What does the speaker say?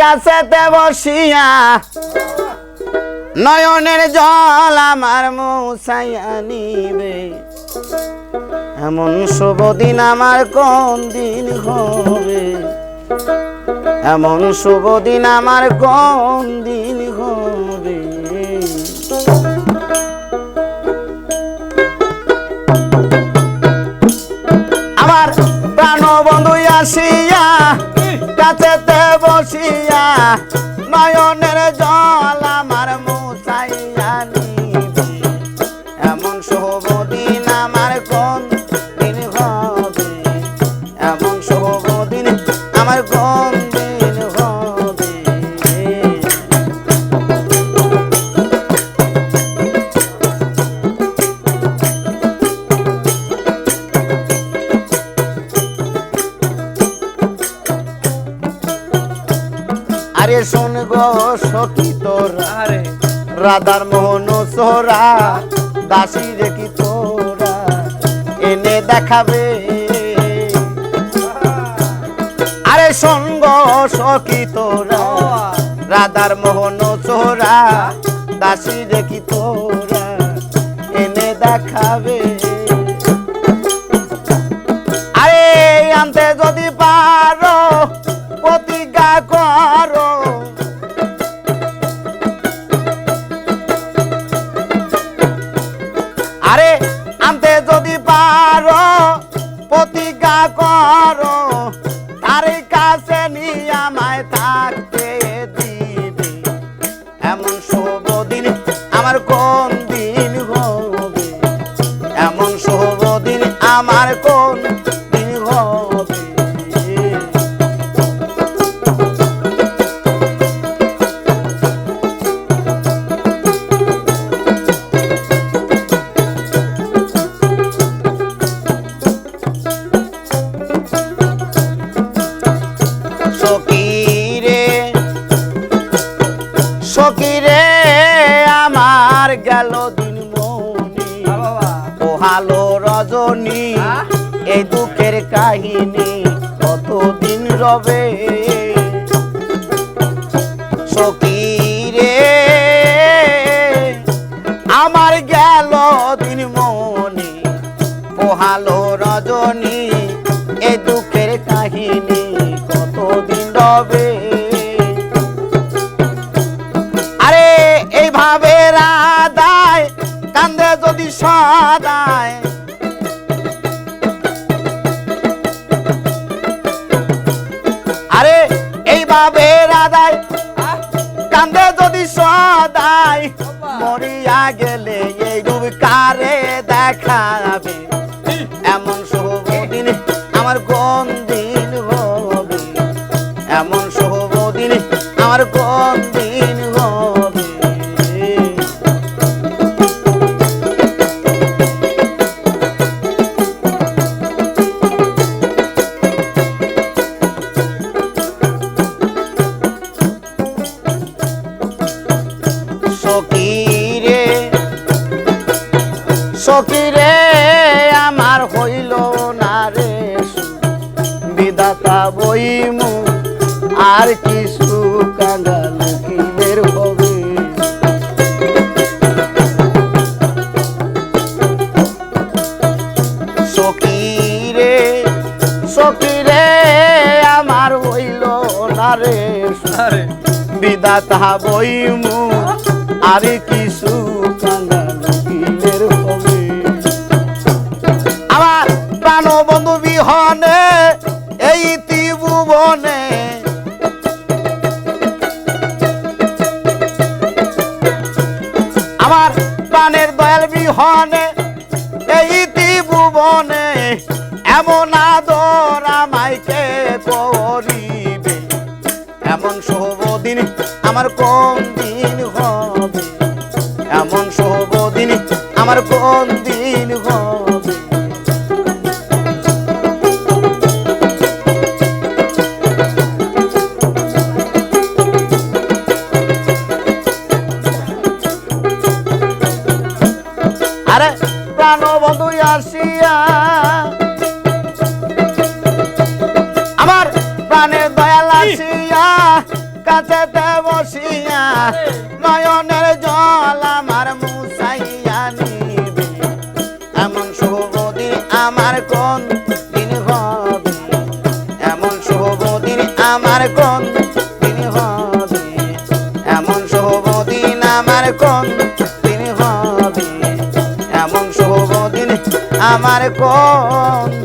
কাছেতে বসিয়া নয়নের জল আমার মুসাইয়া নিবে। এমন শুভ দিন আমার কোন দিন হবে? এমন শুভ দিন আমার কোন দিন বসিয়া নয়নের জল আরে শোন গো সখী তোরা রাধার মোহন সোরা দাসী দেখি তোরা এনে দেখাবে। আরে সঙ্গ সখী তোরা রাধার মোহন সোরা দাসী দেখি তোরা এনে দেখাবে। করো তার কাছে নিয়ে আমায় থাকতে দিবে। এমন শুভ দিন আমার কোন দিন হবে? এমন শুভ দিন আমার কোন পোহালো রজনী? এই দুঃখের কাহিনী কতদিন রবে সকিরে আমার গেল দিন মনি পোহালো রজনী, এই দুঃখের কাহিনী কতদিন রবে সদায় আরে এইভাবে রাধায় আহ, কান্দে যদি বাবা। মরিয়া গেলে এই রূপ কারে দেখাবে এমন শুভদিন আমার কোন দিন হবে? এমন শুভদিন আমার কোন দিন সকিরে আমার হইল না রে। বিদাতা বইমু আর কিছু কাঙ্গাল কি বের হবে। সকিরে সকিরে আমার হইল না রে। বিদাতা বইমু আর কিছু বিহনে এই ত্রিভুবনে এমন আদর আমাইকে করিবে এমন শুভ দিন আমার কোন দিন হবে? এমন শুভদিন আমার কোন দিন হবে? আসিয়া। আমার প্রাণের দয়া লাগে আসিয়া কাছেতে বসিয়া নয়নের জল আমার মুসাইয়া নিবে। এমন শুভ দিন আমার কোন দিন হবে? এমন শুভ দিন আমার কোন দিন হবে? এমন আমার কোন আমার কোন